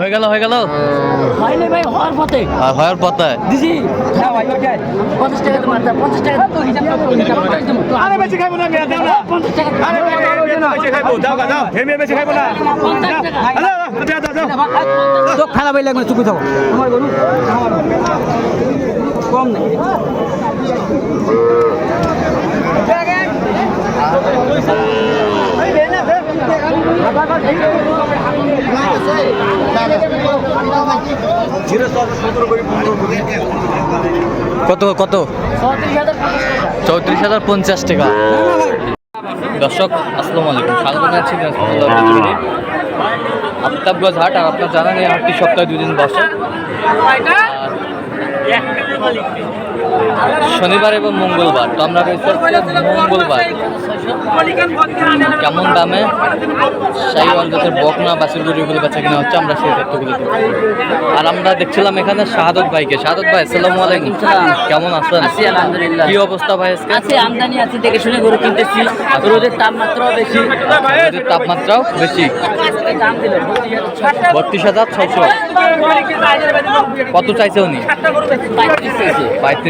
হয়ে গেল হয়ে গেল। হয়নি ভাই হওয়ার পথে। আর হওয়ার পথে? দিদি হ্যাঁ ভাই ওইটাই পঞ্চাশ টাকা তোমার দাও, পঞ্চাশ টাকা তো হিসাব করো, আরে বেশি খাইবো না মেয়ে দাও না। পঞ্চাশ টাকা আরে বেশি খাইবো দাও দাও। হে বেশি খাইবো না। পঞ্চাশ টাকা। হ্যালো দাও। দাও দাও তো খারাপ লাগবে চুপি থাকো। আমার গরু আমার গরু। কম নেই। কত কত? চৌত্রিশ হাজার পঞ্চাশ টাকা। দর্শক, আসসালামু আলাইকুম। স্বাগত জানাচ্ছি আফতাবগঞ্জ হাট, আর আপনার জানেন এই হাটটি সপ্তাহে দুদিন বসে। শনিবার এবং মঙ্গলবার। তো আমরা রয়েছে মঙ্গলবার। কেমন দামে? শাহিওয়াল জাতের বকনা বাসের গরুগুলো বেচা কিনা হচ্ছে আমরা সেই তথ্যগুলো দেবো আর আমরা দেখছিলাম এখানে শাহাদত ভাইকে। শাহাদত ভাই আসসালামু আলাইকুম। কেমন আছেন? আছি আলহামদুলিল্লাহ। কি অবস্থা ভাই আজকে? আছে আমদানি আছে দেখে শুনে গরু কিনতেছি। রোদের তাপমাত্রাও বেশি। রোদের তাপমাত্রাও বেশি। বত্রিশ হাজার ছয়শো। কত চাইছে উনি? পঁয়ত্রিশ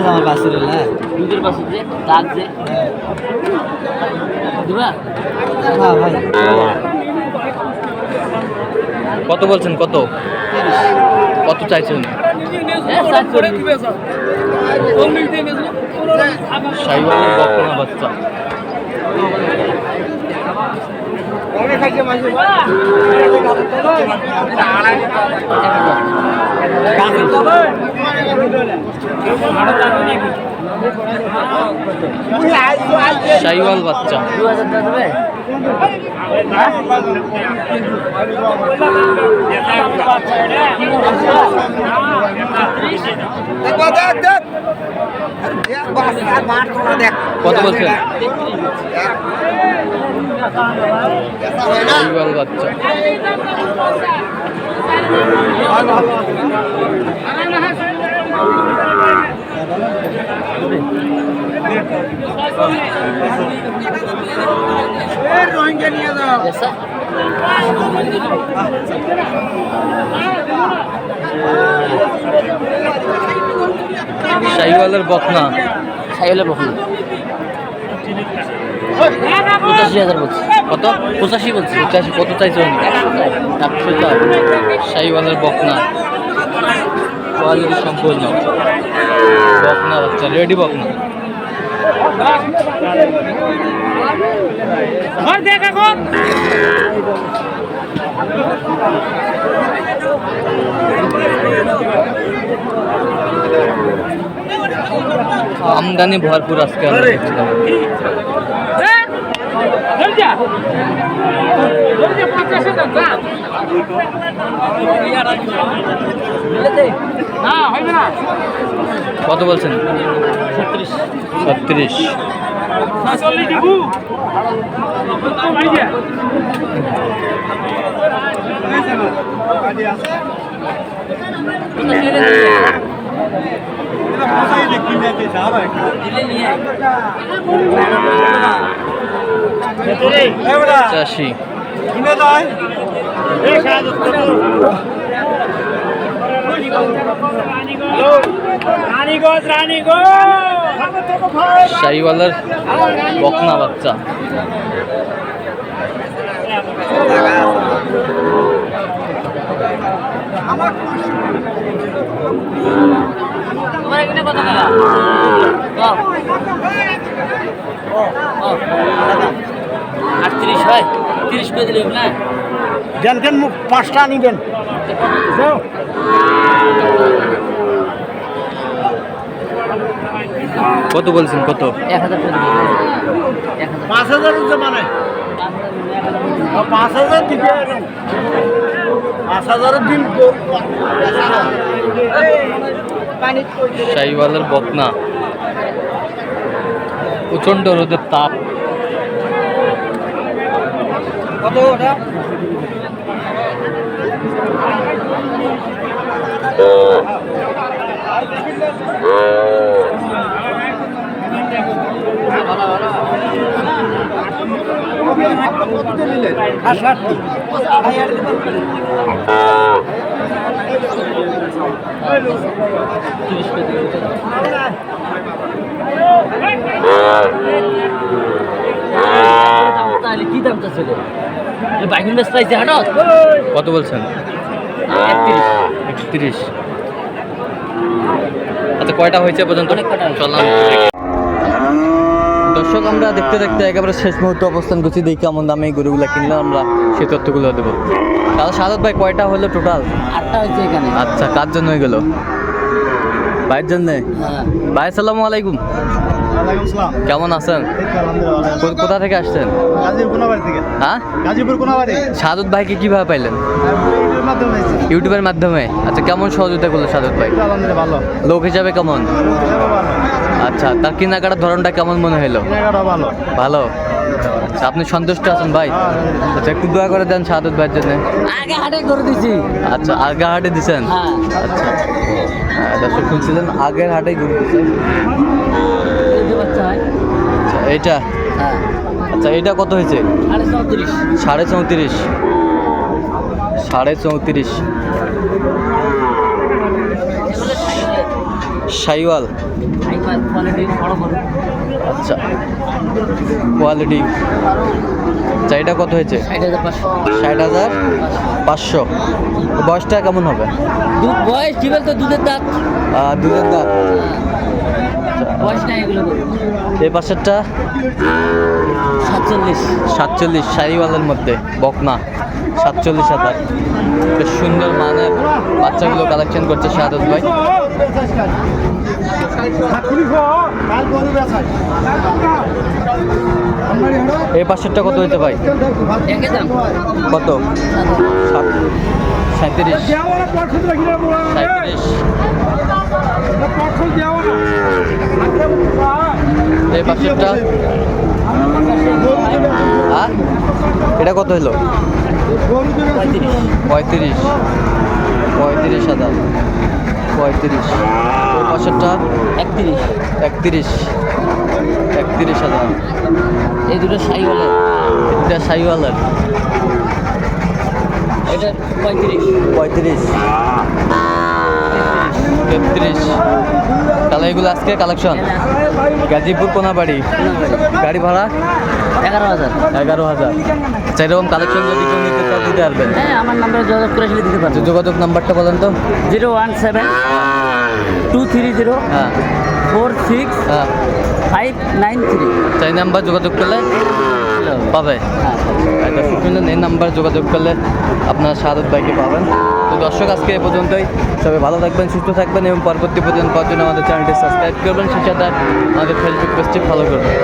আমার বাসুর না দুধের বাসুর যে দাগ যে। দিবা হ্যাঁ ভাই। কত বলছেন কত? কত চাইছেন? বকনা বাচ্চা। সাইওয়াল বাচ্চা। দু হাজার টাকা দেবে কত সাইওয়ালের বকনা। সাইলে বকুল পঁচাশি হাজার বলছি। কত? পঁচাশি বলছি। পঁচাশি। কত চাইছে? একশো চার সাইওয়ালের বকনা। কোয়ালিটি সম্পূর্ণ। বকনা বাচ্চা রেডি বকনা। আমদানি ভরপুর আজকে আমরা। কত বলছেন? ছত্রিশ। পঁচাশি। রানীগঞ্জ রানীগঞ্জ শাহিওয়ালার বকনা বাচ্চা। আটত্রিশ হয়? তিরিশ করে দিলে না? দেন দেন মুখ পাঁচটা নিবেন কত বলছেন কত? এক হাজার এক হাজার পাঁচ পাঁচ হাজার দিবে পাঁচ হাজারের দিন শাহিওয়ালের বকনা। প্রচণ্ড রোদের তাপ। তাহলে কি দাম ছিল বাইকুন বেশ পাইছে হাটত? কত বলছেন? একত্রিশ। আচ্ছা কয়টা হয়েছে পর্যন্ত। চললাম। দর্শক আমরা দেখতে দেখতে একেবারে শেষ মুহূর্তে অবস্থান করছি। দেখি কেমন দামে এই গরুগুলো কিনলাম আমরা সেই তথ্যগুলো দেবো। তাহলে সাদত ভাই কয়টা হলো টোটাল আটটা হয়েছে এখানে। আচ্ছা কার জন্য হয়ে গেল? ভাইয়ের জন্যে? হ্যাঁ। ভাই আসসালামু আলাইকুম। কেমন আছেন? কোথা থেকে আসছেন? গাজীপুর কোনাবাড়ি থেকে। হ্যাঁ? সাদত ভাইকে কীভাবে পাইলেন? ইউটিউবের মাধ্যমে আচ্ছা কেমন সহযোগিতা করল সাদত ভাই? ভালো। লোক হিসাবে কেমন? আচ্ছা তার কেনাকাটার ধরনটা কেমন মনে হলো ভালো। ভালো? আচ্ছা আপনি সন্তুষ্ট আছেন ভাই? আচ্ছা একটু দোয়া করে দেন সাদত ভাইয়ের জন্য। আগে হাটে করে দিছি। আচ্ছা আগে হাটে দিছেন? হ্যাঁ। আচ্ছা। হ্যাঁ, দর্শক শুনছিলেন আগের হাটে গরু দিছে এই যে বাচ্চা হয়? আচ্ছা এইটা? হ্যাঁ। আচ্ছা এইটা কত হয়েছে? সাড়ে চৌত্রিশ। সাড়ে চৌত্রিশ। সাইওয়াল। আচ্ছা। কোয়ালিটি আচ্ছা এটা কত হয়েছে? ষাট হাজার পাঁচশো। বয়সটা কেমন হবে? বয়স কি বলতো? দুধের দাঁত। দুধের দাঁত বয়স নাই এগুলো গরু। এই পাশেরটা সাতচল্লিশ। সাতচল্লিশ শাড়িওয়ালের মধ্যে বকনা সাতচল্লিশ হাজার। বেশ সুন্দর মানের বাচ্চাগুলো কালেকশন করছে শাহাদত ভাই। এই পাশেরটা কত হইতে ভাই? কত? সাত সাঁত্রিশ। সাঁত্রিশ। এই পাশেরটা? হ্যাঁ? এটা কত হলো? পঁয়ত্রিশ। পঁয়ত্রিশ পঁয়ত্রিশ হাজার। পঁয়ত্রিশ। পাশেরটা? একত্রিশ। একত্রিশ। একত্রিশ হাজার। এই দুটো সাই বলে এটা সাইওয়ালের। এটা পঁয়ত্রিশ। পঁয়ত্রিশ। তেত্রিশ। তাহলে এগুলো আজকে কালেকশন গাজীপুর কোনাবাড়ি। গাড়ি ভাড়া? এগারো হাজার। এগারো হাজার। আচ্ছা এরকম কালেকশন যদি কেউ নিতে চাও দিতে পারবেন হ্যাঁ আমার নাম্বারে যোগাযোগ করে আসলে দিতে পারব। আচ্ছা যোগাযোগ নাম্বারটা বলেন তো। Zero one seven two three zero হ্যাঁ। ফোর সিক্স হ্যাঁ। Five nine three. চাই নাম্বার যোগাযোগ করলে পাবে। আর দর্শক শুনলেন এই নাম্বার যোগাযোগ করলে আপনার সাদত ভাইকে পাবেন। তো দর্শক, আজকে এ পর্যন্তই। সবাই ভালো থাকবেন, সুস্থ থাকবেন এবং পরবর্তী পর্যন্ত পাওয়ার জন্য আমাদের চ্যানেলটি সাবস্ক্রাইব করবেন। সাথে আমাদের ফেসবুক পেজটি ফলো করবেন।